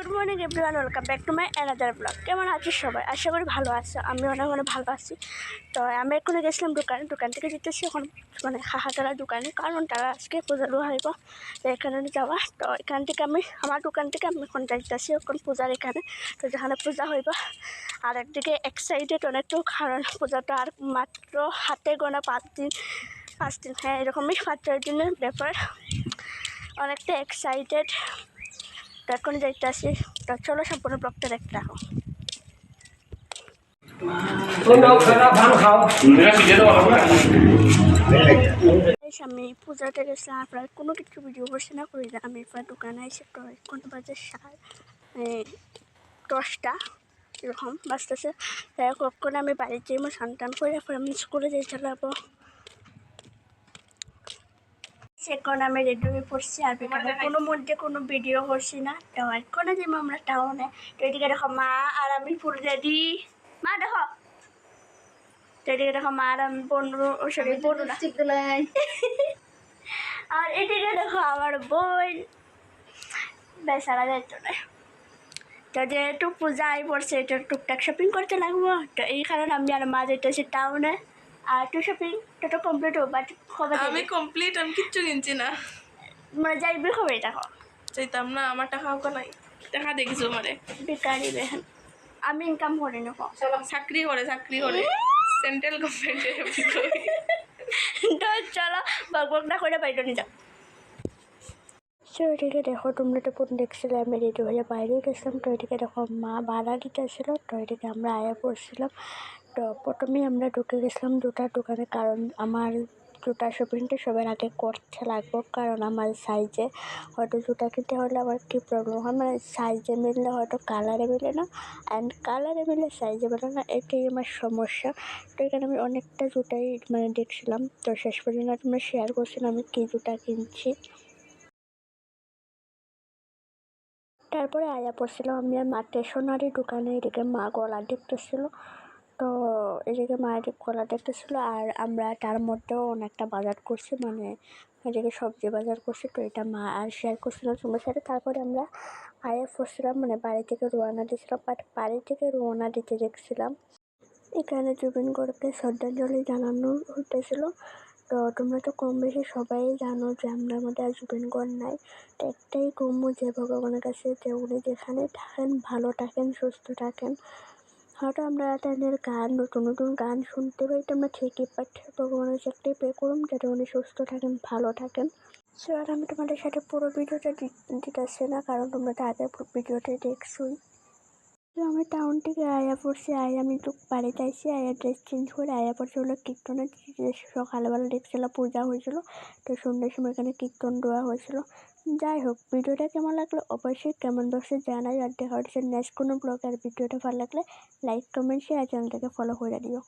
Good morning everyone welcome back to my another blog কেমন আছিস সবাই? আশা করি ভালো আছো। আমি অনেক অনেক ভালো আছি। তো আমি এখন গেছিলাম দোকানে। দোকান থেকে যেতেছি এখন মানে হাহাতারা দোকানে। কারণ তারা আজকে পূজা দেওয়া হইব এখানে যাওয়া। তো এখান থেকে আমি, আমার দোকান থেকে আমি এখন যাইতেছি এখন পূজার এখানে। তো যেখানে পূজা হইব, আর একদিকে এক্সাইটেড অনেকটা কারণ পূজাটা আর মাত্র হাতে গোনা পাঁচ দিন পাঁচ দিন। হ্যাঁ এরকমই পাঁচ ছয় দিনের ব্যাপার। অনেকটা এক্সাইটেড তো এখন যাইতেছি তো চলো সম্পূর্ণ ব্লগটা দেখতে রাখো আমি পূজাতে গেছিলাম, আপনার কোনো কিছু ভিডিও করছি না করি না আমি এবার দোকানে এসে তো বাজে সার দশটা, এরকম বাজতেছে। তাই কখন আমি বাড়িতে সন্তান করে আমি স্কুলে যেতে চালাবো সেখন আমি রেডি হয়ে পড়ছি আর কোনো মধ্যে কোনো ভিডিও করছি না। তো এখন যাব আমরা টাউনে তো এদিকে দেখো মা আর আমি ফুল রেডি মা দেখো। তো এদিকে দেখো মা আর আমি বন্ধু সরি বন্ধু আর এদিকে দেখো আমার বোন। বেচারা যাইতো না। তো যেহেতু পূজা আই পড়ছে এটা টুকটাক শপিং করতে লাগবো। তো এই কারণে আমি আর মা যেতেছি টাউনে আর একটু শপিং তো তো কমপ্লিট হোক বাট কবে আমি কমপ্লিট আমি কিচ্ছু কিনছি না। মানে যাইবে কবে দেখো চাইতাম না আমার টাকা হোক নাই টাকা দেখিছো মানে বেকারি বেহেন। আমি ইনকাম করি নেব। চাকরি করে চাকরি করে। সেন্ট্রাল গভর্নমেন্টের তো চলো বক বক না করে বাইরে নিয়ে যাও। সো এদিকে দেখো তোমরা তো কোন দেখছিলে আমি রেডি হয়ে বাইরে গেছিলাম। তো এদিকে দেখো মা ভাড়া দিতে ছিল তো এদিকে আমরা আয়া পড়ছিলাম। তো প্রথমেই আমরা ঢুকে গেছিলাম জুতার দোকানে কারণ আমার জুতা শপিংটা সবার আগে করতে লাগবো কারণ আমার সাইজে হয়তো জুতা কিনতে হলে আমার কী প্রবলেম হয়? মানে সাইজে মিললে হয়তো কালারে মিলে না অ্যান্ড কালারে মিলে সাইজে মিলে না, এটাই আমার সমস্যা। তো এখানে আমি অনেকটা জুতাই মানে দেখছিলাম। তো শেষ পর্যন্ত তোমরা শেয়ার করছিলাম আমি কী জুতা কিনছি। তারপরে আয়া পড়ছিলাম আমি আর মা স্টেশনারি দোকানে এদিকে মা গলা দেখতেছিল তো এদিকে মা এদিকে গলা দেখতেছিল আর আমরা তার মধ্যেও অনেকটা বাজার করছি মানে এদিকে সবজি বাজার করছি, তো এটা মা আর শেয়ার করছিলাম তোমার সাথে। তারপরে আমরা আয়া পড়ছিলাম মানে বাড়ি থেকে রোয়ানা দিয়েছিলাম বাট বাড়ি থেকে রওনা দিতে দেখছিলাম। এখানে জুবিন গড়কে শ্রদ্ধাঞ্জলি জানানো হতেছিল। তো তোমরা তো কম বেশি সবাই জানো যে আমরা মধ্যে আর জুবিন গড় নাই। তো একটাই গম্য যে ভগবানের কাছে যে উনি যেখানে থাকেন, ভালো থাকেন, সুস্থ থাকেন। হয়তো আমরা তাদের গান, নতুন নতুন গান শুনতে পাই। তো আমরা ঠিকই বাট ভগবানের চাকরি পে করুন, যাতে উনি সুস্থ থাকেন, ভালো থাকেন। সো আর আমি তোমাদের সাথে পুরো ভিডিওটা দিতেছি না, কারণ তোমরা তো আগে ভিডিওটাই দেখছোই। তো আমি টাউন থেকে আয়া পড়ছি, আয়া আমি তো বাড়িতে আসছি আয়া ড্রেস চেঞ্জ করে আয়া পড়ছে হলো কীর্তনের সকালবেলা দেখছিল পূজা হয়েছিল, তো সন্ধ্যের সময় এখানে কীর্তন দেওয়া হয়েছিল। যাই হোক, ভিডিওটা কেমন লাগল অবশ্যই কেমন বক্সে জানাই, আর দেখা হচ্ছে নেক্সট কোনো ব্লগ আর ভিডিওটা ভালো লাগলে লাইক কমেন্ট শেয়ার চ্যানেলটাকে ফলো করে দিও।